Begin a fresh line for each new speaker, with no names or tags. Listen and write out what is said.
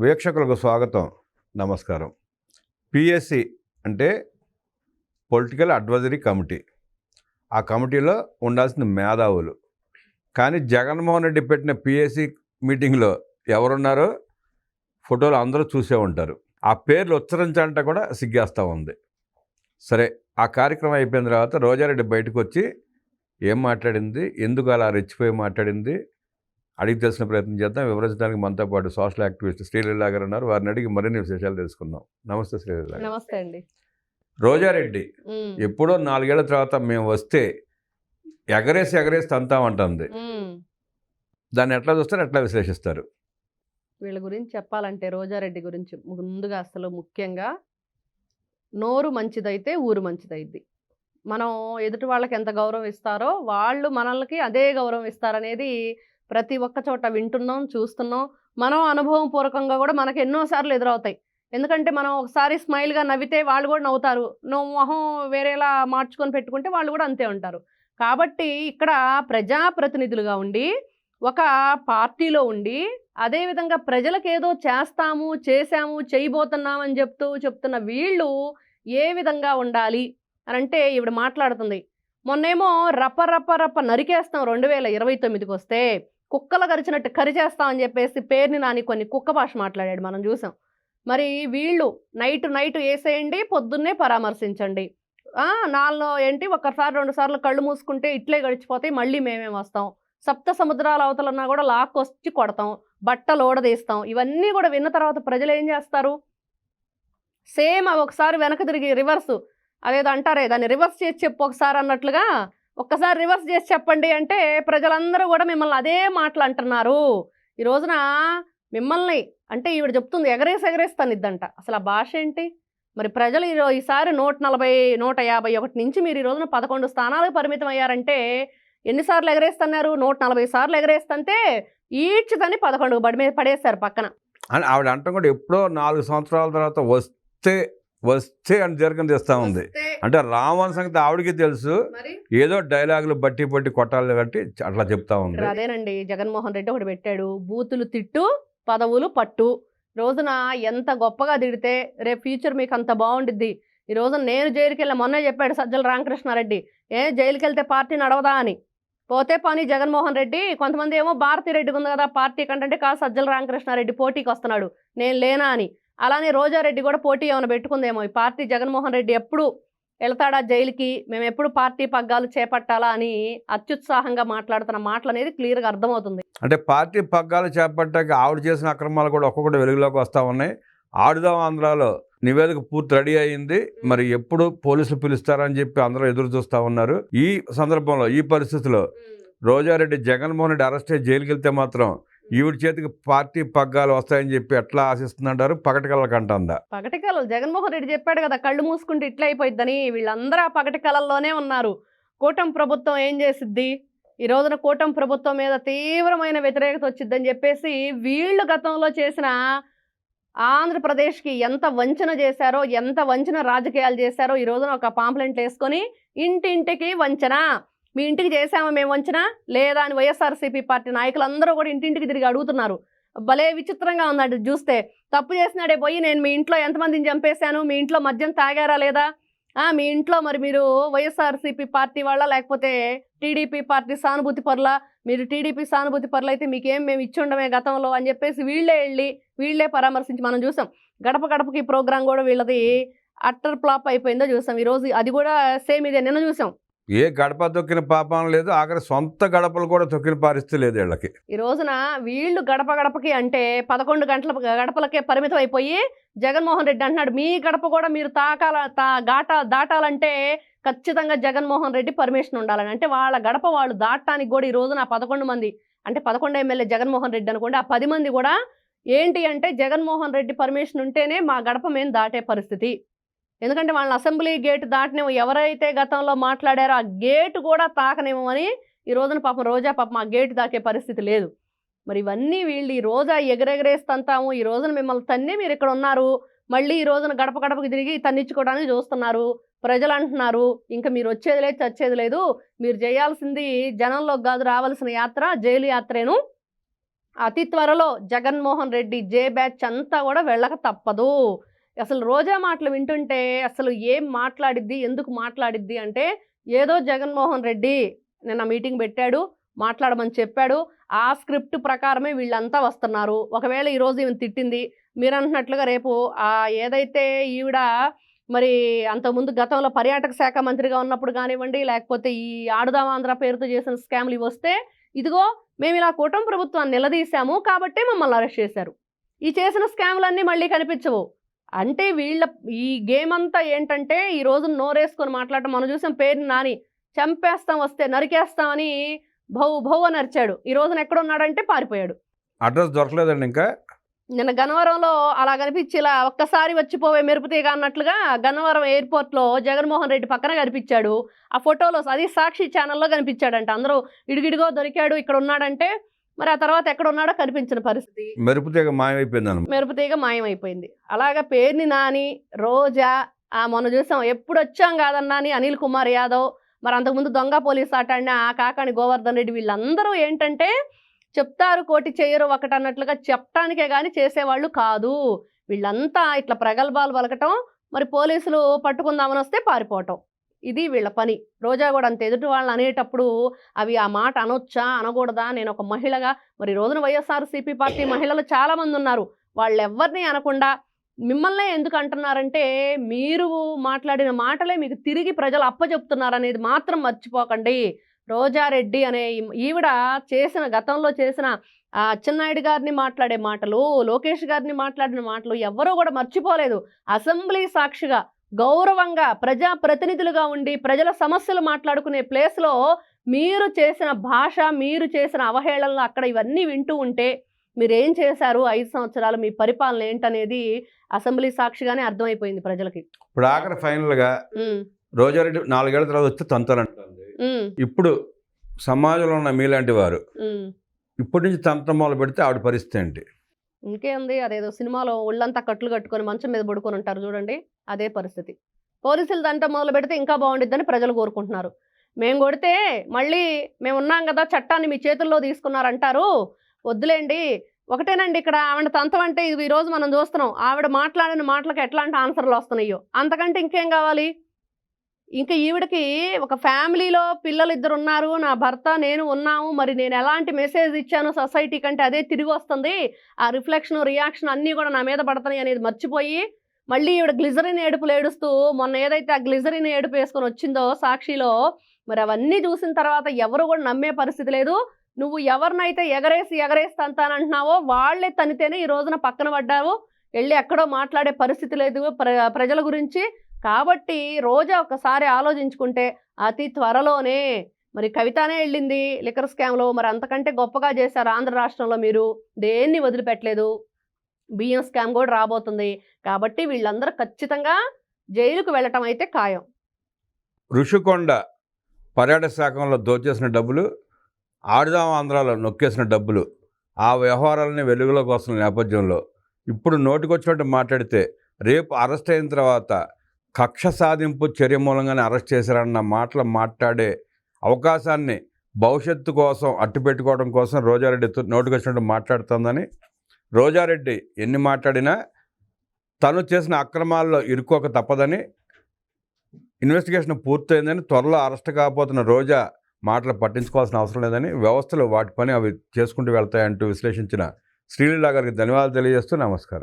వీక్షకులకు స్వాగతం. నమస్కారం. పిఎస్సి అంటే పొలిటికల్ అడ్వైజరీ కమిటీ. ఆ కమిటీలో ఉండాల్సిన మేధావులు. కానీ జగన్మోహన్ రెడ్డి పెట్టిన పిఎస్సి మీటింగ్లో ఎవరున్నారో ఫోటోలు అందరూ చూసే ఉంటారు. ఆ పేర్లు ఉచ్చరించాలంటే కూడా సిగ్గేస్తూ ఉంది. సరే ఆ కార్యక్రమం అయిపోయిన తర్వాత రోజారెడ్డి బయటకు వచ్చి ఏం మాట్లాడింది? ఎందుకు అలా రెచ్చిపోయి మాట్లాడింది? అడిగి తెలిసిన ప్రయత్నం చేద్దాం. వివరించడానికి మనతో పాటు సోషల్ యాక్టివిస్ట్ శ్రీలీలా గారు ఉన్నారు. వారిని అడిగి మరిన్ని విశేషాలు తెలుసుకుందాం. నమస్తే శ్రీలీలా.
నమస్తే అండి.
రోజారెడ్డి ఎప్పుడో నాలుగేళ్ళ తర్వాత మేము వస్తే ఎగరేసి ఎగరేసి తంతామంటుంది. దాన్ని ఎట్లా చూస్తారు? ఎట్లా విశ్లేషిస్తారు?
వీళ్ళ గురించి చెప్పాలంటే రోజారెడ్డి గురించి ముందుగా అసలు ముఖ్యంగా నోరు మంచిదైతే ఊరు మంచిదైద్ది. మనం ఎదుటి వాళ్ళకి ఎంత గౌరవం ఇస్తారో వాళ్ళు మనల్కి అదే గౌరవం ఇస్తారనేది ప్రతి ఒక్క చోట వింటున్నాం చూస్తున్నాం. మనం అనుభవం పూర్వకంగా కూడా మనకు ఎన్నోసార్లు ఎదురవుతాయి. ఎందుకంటే మనం ఒకసారి స్మైల్గా నవ్వితే వాళ్ళు కూడా నవ్వుతారు. నువ్వు మొహం వేరేలా మార్చుకొని పెట్టుకుంటే వాళ్ళు కూడా అంతే ఉంటారు. కాబట్టి ఇక్కడ ప్రజాప్రతినిధులుగా ఉండి ఒక పార్టీలో ఉండి అదేవిధంగా ప్రజలకు ఏదో చేస్తాము చేశాము చేయబోతున్నాం అని చెప్తూ చెప్తున్న వీళ్ళు ఏ విధంగా ఉండాలి అని అంటే ఇవిడ మాట్లాడుతుంది. మొన్నేమో రప్ప రప్ప రప్ప నరికేస్తాం రెండు వేల ఇరవై తొమ్మిదికి వస్తే కుక్కలు కరిచినట్టు కరిచేస్తామని చెప్పేసి పేరుని నాని కొన్ని కుక్క భాష మాట్లాడాడు. మనం చూసాం. మరి వీళ్ళు నైట్ నైట్ వేసేయండి పొద్దున్నే పరామర్శించండి. ఆ, నాలుగు ఏంటి? ఒకసారి రెండు సార్లు కళ్ళు మూసుకుంటే ఇట్లే గడిచిపోతాయి మళ్ళీ మేమే వస్తాం. సప్త సముద్రాల అవతలన్నా కూడా లాక్కొచ్చి కొడతాం బట్టలు ఓడదీస్తాం ఇవన్నీ కూడా విన్న తర్వాత ప్రజలు ఏం చేస్తారు? సేమ్ అవి ఒకసారి వెనక తిరిగి రివర్స్ అదేదో అంటారే దాన్ని రివర్స్ చేసి చెప్పు ఒకసారి అన్నట్లుగా ఒక్కసారి రివర్స్ చేసి చెప్పండి అంటే ప్రజలందరూ కూడా మిమ్మల్ని అదే మాటలు అంటున్నారు. ఈ రోజున మిమ్మల్ని అంటే ఈవిడ చెప్తుంది ఎగరేసి ఎగరేస్తాను ఇద్దంట అసలు ఆ భాష ఏంటి? మరి ప్రజలు ఈ రో- ఈసారి నూట నలభై నూట యాభై ఒకటి నుంచి మీరు ఈ రోజున పదకొండు స్థానాలకు పరిమితం అయ్యారంటే ఎన్నిసార్లు ఎగరేస్తున్నారు? నూట నలభై సార్లు ఎగరేస్తుంటే ఈడ్చుదని పదకొండు బడి మీద పడేశారు పక్కన.
అని ఆవిడ అంటాం కూడా ఎప్పుడో నాలుగు సంవత్సరాల తర్వాత వస్తే వస్తే అని దీర్ఘం తీస్తూ ఉంది. అంటే రావణ్ సంగతి ఆవిడకి తెలుసు. ఏదో డైలాగులు బట్టి బట్టి కొట్టాలి బట్టి అట్లా చెప్తా ఉంది.
అదేనండి జగన్మోహన్ రెడ్డి ఒకటి పెట్టాడు. బూతులు తిట్టు పదవులు పట్టు. రోజున ఎంత గొప్పగా తిడితే రేపు ఫ్యూచర్ మీకు అంత బాగుండిద్ది. ఈ రోజున నేను జైలుకి వెళ్ళా మొన్నే చెప్పాడు సజ్జల రామకృష్ణారెడ్డి. ఏ జైలుకి వెళ్తే పార్టీ నడవదా అని. పోతే పని జగన్మోహన్ రెడ్డి. కొంతమంది ఏమో భారతి రెడ్డి ఉంది కదా పార్టీ కంటే కాదు సజ్జల రామకృష్ణారెడ్డి పోటీకి వస్తున్నాడు. నేను లేనా అని. అలానే రోజారెడ్డి కూడా పోటీ ఏమైనా పెట్టుకుందేమో. ఈ పార్టీ జగన్మోహన్ రెడ్డి ఎప్పుడు వెళ్తాడా జైలుకి? మేము ఎప్పుడు పార్టీ పగ్గాలు చేపట్టాలా అని అత్యుత్సాహంగా మాట్లాడుతున్న మాటలు అనేది క్లియర్గా అర్థమవుతుంది.
అంటే పార్టీ పగ్గాలు చేపట్టాక ఆవిడ చేసిన అక్రమాలు కూడా ఒక్కొక్కటి వెలుగులోకి వస్తూ ఉన్నాయి. ఆడుదాం ఆంధ్రాలో నివేదిక పూర్తి రెడీ అయింది. మరి ఎప్పుడు పోలీసులు పిలుస్తారని చెప్పి అందరూ ఎదురు చూస్తూ ఉన్నారు. ఈ సందర్భంలో ఈ పరిస్థితిలో రోజారెడ్డి జగన్మోహన్ రెడ్డి అరెస్ట్ అయ్యి జైలుకి వెళ్తే మాత్రం ఈవిడ చేతికి పార్టీ పగ్గాలు వస్తాయని చెప్పి ఎట్లా ఆశిస్తుందంటారు? పగటి కళ్ళకి అంటుందా
పగటి కళలు జగన్మోహన్ రెడ్డి చెప్పాడు కదా కళ్ళు మూసుకుంటే ఇట్లా అయిపోయిద్దని. వీళ్ళందరూ ఆ పగటి కళల్లోనే ఉన్నారు. కూటమి ప్రభుత్వం ఏం చేసిద్ది? ఈ రోజున కూటమి ప్రభుత్వం మీద తీవ్రమైన వ్యతిరేకత వచ్చిద్దని చెప్పేసి వీళ్ళు గతంలో చేసిన ఆంధ్రప్రదేశ్కి ఎంత వంచన చేశారో ఎంత వంచన రాజకీయాలు చేశారో ఈ రోజున ఒక పాంప్లెంట్ వేసుకొని ఇంటింటికి వంచన. మీ ఇంటికి చేసామా మేము వంచినా లేదా అని వైఎస్ఆర్సీపీ పార్టీ నాయకులందరూ కూడా ఇంటింటికి తిరిగి అడుగుతున్నారు. భలే విచిత్రంగా ఉందండి చూస్తే. తప్పు చేసినాడే పోయి నేను మీ ఇంట్లో ఎంతమందిని చంపేశాను? మీ ఇంట్లో మద్యం తాగారా లేదా? మీ ఇంట్లో మరి మీరు వైఎస్ఆర్సీపీ పార్టీ వాళ్ళ? లేకపోతే టీడీపీ పార్టీ సానుభూతి పరుల? మీరు టీడీపీ సానుభూతి పరులు అయితే మీకేం మేము ఇచ్చి ఉండమే గతంలో అని చెప్పేసి వీళ్ళే వెళ్ళి వీళ్ళే పరామర్శించి మనం చూసాం. గడప గడపకి ప్రోగ్రాం కూడా వీళ్ళది అట్టర్ ఫ్లాప్ అయిపోయిందో చూసాం. ఈరోజు అది కూడా సేమ్ ఇదే. నిన్న చూసాం.
ఏ గడప తొక్కిన పాపం లేదు ఆఖరి సొంత గడపలు కూడా తొక్కిన పరిస్థితి లేదు వీళ్ళకి.
ఈ రోజున వీళ్ళు గడప గడపకి అంటే పదకొండు గంటల గడపలకే పరిమితం అయిపోయి జగన్మోహన్ రెడ్డి అంటున్నాడు మీ గడప కూడా మీరు తాకాల తా గాట దాటాలంటే ఖచ్చితంగా జగన్మోహన్ రెడ్డి పర్మిషన్ ఉండాలని. అంటే వాళ్ళ గడప వాళ్ళు దాటానికి కూడా ఈ రోజున పదకొండు మంది అంటే పదకొండు ఎమ్మెల్యే జగన్మోహన్ రెడ్డి అనుకోండి ఆ పది మంది కూడా ఏంటి అంటే జగన్మోహన్ రెడ్డి పర్మిషన్ ఉంటేనే మా గడప మేము దాటే పరిస్థితి. ఎందుకంటే వాళ్ళని అసెంబ్లీ గేట్ దాటనేమో ఎవరైతే గతంలో మాట్లాడారో ఆ గేటు కూడా తాకనేమని ఈ రోజున పాపం రోజా పాపం ఆ గేటు దాకే పరిస్థితి లేదు. మరి ఇవన్నీ వీళ్ళు ఈ రోజా ఎగరెగరేస్తంతాము ఈ రోజున మిమ్మల్ని తన్నే మీరు ఇక్కడ ఉన్నారు మళ్ళీ ఈ రోజున గడప గడపకి తిరిగి తన్నించుకోవడానికి చూస్తున్నారు ప్రజలు అంటున్నారు ఇంకా మీరు వచ్చేది లేదు చచ్చేది లేదు మీరు చేయాల్సింది జనంలోకి కాదు రావాల్సిన యాత్ర జైలు యాత్రేను. అతి త్వరలో జగన్మోహన్ రెడ్డి జే బ్యాచ్ అంతా కూడా వెళ్ళక తప్పదు. అసలు రోజా మాటలు వింటుంటే అసలు ఏం మాట్లాడిద్ది ఎందుకు మాట్లాడిద్ది అంటే ఏదో జగన్మోహన్ రెడ్డి నిన్న మీటింగ్ పెట్టాడు మాట్లాడమని చెప్పాడు. ఆ స్క్రిప్ట్ ప్రకారమే వీళ్ళంతా వస్తున్నారు. ఒకవేళ ఈరోజు ఈమె తిట్టింది మీరు అంటున్నట్లుగా రేపు ఆ ఏదైతే ఈవిడ మరి అంతకుముందు గతంలో పర్యాటక శాఖ మంత్రిగా ఉన్నప్పుడు కానివ్వండి లేకపోతే ఈ ఆడుదాం ఆంధ్ర పేరుతో చేసిన స్కామ్లు ఇవి వస్తే ఇదిగో మేము ఇలా కూటమి ప్రభుత్వాన్ని నిలదీశాము కాబట్టే మమ్మల్ని అరెస్ట్ చేశారు. ఈ చేసిన స్కామ్లన్నీ మళ్ళీ కనిపించవు. అంటే వీళ్ళ ఈ గేమ్ అంతా ఏంటంటే ఈ రోజు నోరేసుకొని మాట్లాడటం మనం చూసాం పేరుని నాని చంపేస్తాం వస్తే నరికేస్తామని భౌ భౌ అని అరిచాడు. ఈ రోజున ఎక్కడ ఉన్నాడంటే పారిపోయాడు.
అడ్రస్ దొరకలేదండి ఇంకా?
నిన్న గన్నవరంలో అలా కనిపించి ఇలా ఒక్కసారి వచ్చిపోవే మెరుపుతీగ అన్నట్లుగా గన్నవరం ఎయిర్పోర్ట్లో జగన్మోహన్ రెడ్డి పక్కన కనిపించాడు. ఆ ఫోటోలో అది సాక్షి ఛానల్లో కనిపించాడంట. అందరూ ఇడిగిడిగో దొరికాడు ఇక్కడ ఉన్నాడంటే మరి ఆ తర్వాత ఎక్కడ ఉన్నాడో కనిపించిన పరిస్థితి.
మెరుపు తీగ మాయమైపోయింది
మెరుపుతీగ మాయమైపోయింది. అలాగా పేర్ని నాని రోజా ఆ మొన్న చూసాం ఎప్పుడు వచ్చాం కాదన్నా అని అనిల్ కుమార్ యాదవ్ మరి అంతకుముందు దొంగ పోలీస్ ఆట ఆడిన ఆ కాకాని గోవర్ధన్ రెడ్డి వీళ్ళందరూ ఏంటంటే చెప్తారు కోటి చేయరు ఒకటి అన్నట్లుగా చెప్పటానికే కానీ చేసేవాళ్ళు కాదు. వీళ్ళంతా ఇట్లా ప్రగల్భాలు పలకటం మరి పోలీసులు పట్టుకుందామని వస్తే పారిపోవటం. ఇది వీళ్ళ పని. రోజా కూడా అంత. ఎదుటి వాళ్ళని అనేటప్పుడు అవి ఆ మాట అనొచ్చా అనకూడదా నేను ఒక మహిళగా మరి రోజున వైఎస్ఆర్సీపీ పార్టీ మహిళలు చాలామంది ఉన్నారు. వాళ్ళు ఎవరిని అనకుండా మిమ్మల్నే ఎందుకు అంటున్నారంటే మీరు మాట్లాడిన మాటలే మీకు తిరిగి ప్రజలు అప్పచెప్తున్నారనేది మాత్రం మర్చిపోకండి. రోజారెడ్డి అనే ఈవిడ చేసిన గతంలో చేసిన అచ్చెన్నాయుడు గారిని మాట్లాడే మాటలు లోకేష్ గారిని మాట్లాడిన మాటలు ఎవరూ కూడా మర్చిపోలేదు. అసెంబ్లీ సాక్షిగా గౌరవంగా ప్రజా ప్రతినిధులుగా ఉండి ప్రజల సమస్యలు మాట్లాడుకునే ప్లేస్లో మీరు చేసిన భాష మీరు చేసిన అవహేళనలు అక్కడ ఇవన్నీ వింటూ ఉంటే మీరు ఏం చేశారు? ఐదు సంవత్సరాలు మీ పరిపాలన ఏంటనేది అసెంబ్లీ సాక్షిగానే అర్థమైపోయింది ప్రజలకి.
ఇప్పుడు ఆఖరి ఫైనల్గా రోజారెడ్డి నాలుగేళ్ళ తర్వాత వస్తే తంతానంటుంది
ఉమ్,
ఇప్పుడు సమాజంలో ఉన్న మీలాంటి వారు. ఇప్పటి నుంచి తంత్రం మొదలు పెడితే ఆవిడ పరిస్థితి ఏంటి?
ఇంకేముంది అదేదో సినిమాలో ఒళ్ళంతా కట్లు కట్టుకొని మంచం మీద పడుకొని ఉంటారు చూడండి. అదే పరిస్థితి. పోలీసులు దంట మొదలు పెడితే ఇంకా బాగుండిద్దని ప్రజలు కోరుకుంటున్నారు. మేము కొడితే మళ్ళీ మేము ఉన్నాం కదా చట్టాన్ని మీ చేతుల్లో తీసుకున్నారంటారు. వద్దులేండి. ఒకటేనండి ఇక్కడ ఆవిడ తంతం అంటే ఇది ఈరోజు మనం చూస్తున్నాం. ఆవిడ మాట్లాడిన మాటలకు ఎట్లాంటి ఆన్సర్లు వస్తున్నాయో. అంతకంటే ఇంకేం కావాలి? ఇంకా ఈవిడకి ఒక ఫ్యామిలీలో పిల్లలు ఇద్దరు ఉన్నారు నా భర్త నేను ఉన్నాము. మరి నేను ఎలాంటి మెసేజ్ ఇచ్చాను సొసైటీ కంటే అదే తిరిగి వస్తుంది. ఆ రిఫ్లెక్షన్ రియాక్షన్ అన్నీ కూడా నా మీద పడతాయి అనేది మర్చిపోయి మళ్ళీ ఈవిడ గ్లిజరిన్ ఏడుపులు ఏడుస్తూ మొన్న ఏదైతే ఆ గ్లిజరిన్ ఏడుపు వేసుకొని వచ్చిందో సాక్షిలో మరి అవన్నీ చూసిన తర్వాత ఎవరు కూడా నమ్మే పరిస్థితి లేదు. నువ్వు ఎవరినైతే ఎగరేసి ఎగరేసి తంతానంటున్నావో వాళ్ళే తనితేనే ఈ రోజున పక్కన పడ్డావు వెళ్ళి ఎక్కడో మాట్లాడే పరిస్థితి లేదు. ప్ర ప్రజల గురించి కాబట్టి రోజా ఒకసారి ఆలోచించుకుంటే అతి త్వరలోనే మరి కవితనే వెళ్ళింది లిక్కర్ స్కామ్లో. మరి అంతకంటే గొప్పగా చేశారు ఆంధ్ర రాష్ట్రంలో మీరు. దేన్ని వదిలిపెట్టలేదు? బియ్యం స్కామ్ కూడా రాబోతుంది. కాబట్టి వీళ్ళందరూ ఖచ్చితంగా జైలుకు వెళ్ళటం అయితే ఖాయం.
ఋషికొండ పర్యాటక శాఖంలో దోచేసిన డబ్బులు ఆడుదాం ఆంధ్రాలో నొక్కేసిన డబ్బులు ఆ వ్యవహారాలని వెలుగులోకి వస్తున్న నేపథ్యంలో. ఇప్పుడు నోటికొచ్చినట్టు మాట్లాడితే రేపు అరెస్ట్ అయిన తర్వాత కక్ష సాధింపు చర్య మూలంగానే అరెస్ట్ చేశారన్న మాటలు మాట్లాడే అవకాశాన్ని భవిష్యత్తు కోసం అట్టుపెట్టుకోవడం కోసం రోజారెడ్డి తు- నోటికొచ్చినట్టు మాట్లాడుతుందని. రోజారెడ్డి ఎన్ని మాట్లాడినా తను చేసిన అక్రమాల్లో ఇరుక్కోక తప్పదని ఇన్వెస్టిగేషన్ పూర్తయిందని త్వరలో అరెస్ట్ కాకపోతున్న రోజా మాటలు పట్టించుకోవాల్సిన అవసరం లేదని వ్యవస్థలు వాటి పని అవి చేసుకుంటూ వెళ్తాయంటూ విశ్లేషించిన శ్రీలీలా గారికి ధన్యవాదాలు తెలియజేస్తూ నమస్కారం.